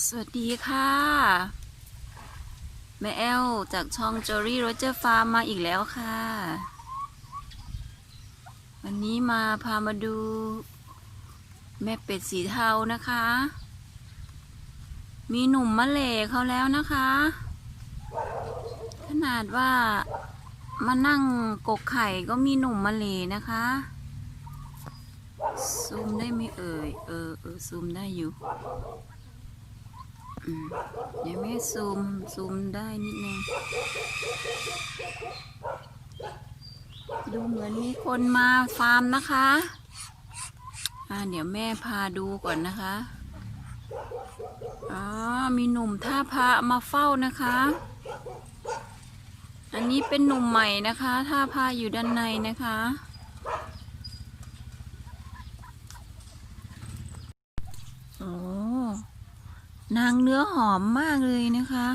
สวัสดีค่ะ แม่แอลจากช่องจอรี่โรเจอร์ฟาร์มมาอีกแล้วค่ะ วันนี้มาพามาดู แม่เป็ดสีเทานะคะ มีหนุ่มมะเหล่เขาแล้วนะคะ ขนาดว่ามานั่งกกไข่ก็มีหนุ่มมะเหล่นะคะซูมได้ไหมเอ่ยเออเออซูมได้อยู่ อืมยังไม่ซูมซูมได้นิดนึงดูเหมือนมีคนมาฟาร์มนะคะอ่าเดี๋ยวแม่พาดูก่อนนะคะอ๋อมีหนุ่มท่าพระมาเฝ้านะคะ อันนี้เป็นหนุ่มใหม่นะคะ ท่าพระอยู่ด้านในนะคะ โอ้ นางเนื้อหอมมากเลยนะคะ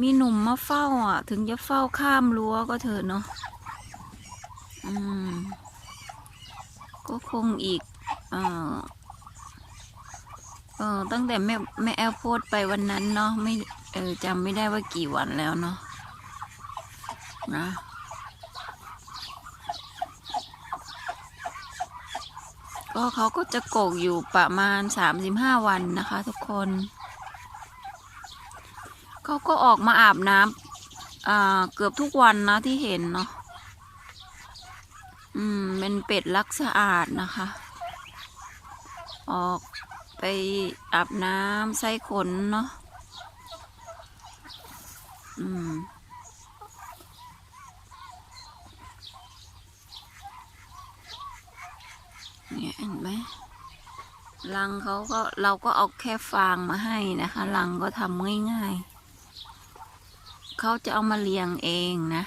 มีหนุ่มมาเฝ้าอะ ถึงจะเฝ้าข้ามรั้วก็เถอะเนาะอืม ก็คงอีก เออเออตั้งแต่แม่แม่แอลโพสต์ไปวันนั้นเนาะไม่เออจำไม่ได้ว่ากี่วันแล้วเนาะนะ ก็เขาก็จะโกกอยู่ประมาณสามสิบห้าวันนะคะ ทุกคน เขาก็ออกมาอาบน้ำเกือบทุกวันนะที่เห็นเนาะอืมเป็นเป็ดรักสะอาดนะคะ ออกไปอาบน้ำใส่ขนเนาะอืม เนี่ยเห็นไหมรังเขาก็เราก็เอาแค่ฟางมาให้นะคะรังก็ทำง่ายๆเขาจะเอามาเลี้ยงเองนะ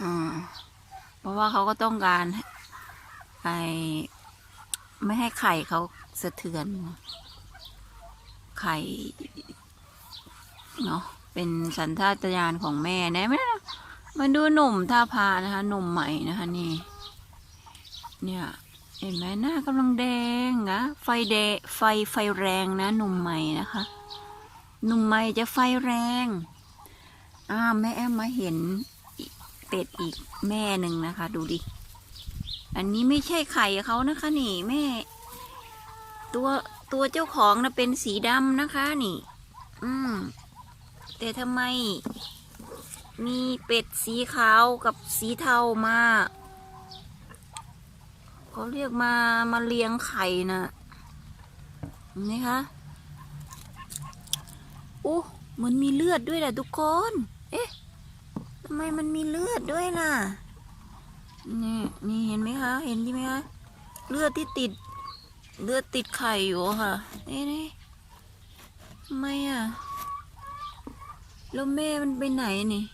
อืมเพราะว่าเขาก็ต้องการไอไม่ให้ไข่เขาสะเทือน ไข่เนาะเป็นสัญชาตญาณของแม่นะไม่มาดูหนุ่มท่าพานะคะหนุ่มใหม่นะคะนี่ เนี่ย เห็นไหมหน้ากำลังแดงนะไฟแดงไฟไฟแรงนะหนุ่มใหม่นะคะหนุ่มใหม่จะไฟแรงอ่าแม่แอมมาเห็นเป็ดอีกแม่หนึ่งนะคะ ดูดิ อันนี้ไม่ใช่ไข่เขานะคะนี่แม่ ตัวตัวเจ้าของนะเป็นสีดำนะคะนี่ อืม แต่ทำไม มีเป็ดสีขาวกับสีเทามา เขาเรียกมามาเลี้ยงไข่นะนี่คะอู้มันมีเลือดด้วยแหละทุกคน เอ๊ะทำไมมันมีเลือดด้วยล่ะ นี่นี่เห็นไหมคะ เห็นใช่ไหมคะ เลือดที่ติด เลือดติดไข่อยู่ค่ะ นี่นี่ทำไมอะ แล้วแม่มันไปไหนนี่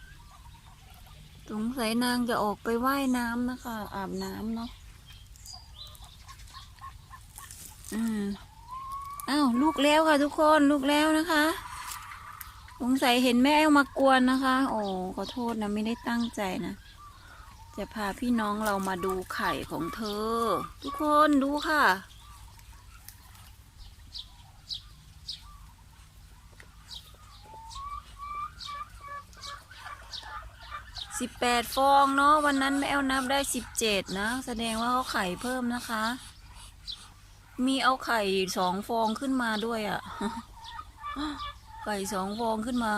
สงสัยนางจะออกไปว่ายน้ำนะคะ อาบน้ำเนาะ อืมอ้าวลูกแล้วค่ะทุกคนลูกแล้วนะคะสงสัยเห็นแม่เอามากวนนะคะ โอ้ขอโทษนะไม่ได้ตั้งใจนะ จะพาพี่น้องเรามาดูไข่ของเธอ ทุกคนดูค่ะ สิบแปดฟองเนาะวันนั้นแม่แอลนับได้สิบเจ็ดนะ แสดงว่าเขาไข่เพิ่มนะคะ มีเอาไข่สองฟองขึ้นมาด้วยอะ่ะ ไข่สองฟองขึ้นมา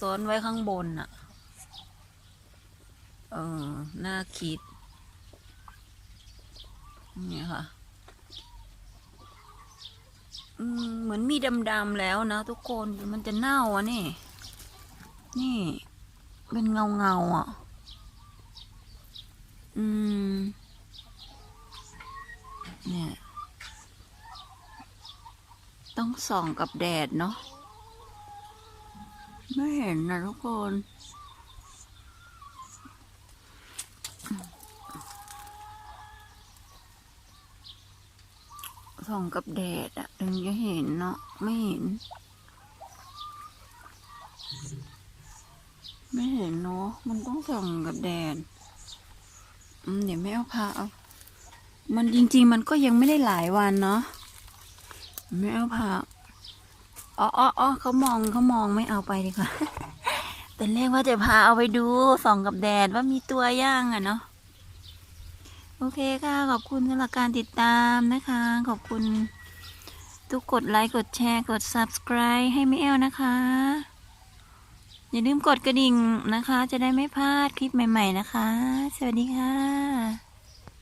ซ้อนไว้ข้างบนอะ่ะ เออ น่าคิด นี่ค่ะ อืม เหมือนมีดำๆแล้วนะทุกคน มันจะเน่าอะนี่ นี่ เป็นเงาเงาๆอะ อืม เนี่ย ต้อง ส่องกับแดดเนาะไม่เห็นนะทุกคนส่องกับแดดอะถึงจะเห็นเนาะไม่เห็น ไม่เห็นเนาะมันต้องส่องกับแดดอืมเดี๋ยวไม่เอาพาเอามันจริง ๆ มันก็ยังไม่ได้หลายวันเนาะ ไม่เอาผักอ๋ออ๋อเขามองเขามองไม่เอาไปดีกว่าแตอนแรกว่าจะพาเอาไปดูส่องกับแดดว่ามีตัวย่างอะเนาะโอเคค่ะ ขอบคุณสำหรับการติดตามนะคะ ขอบคุณทุกกดไลค์ กดแชร์ กด subscribe ให้ไม่แอลนะคะ อย่าลืมกดกระดิ่งนะคะ จะได้ไม่พลาดคลิปใหม่ ๆ นะคะ สวัสดีค่ะ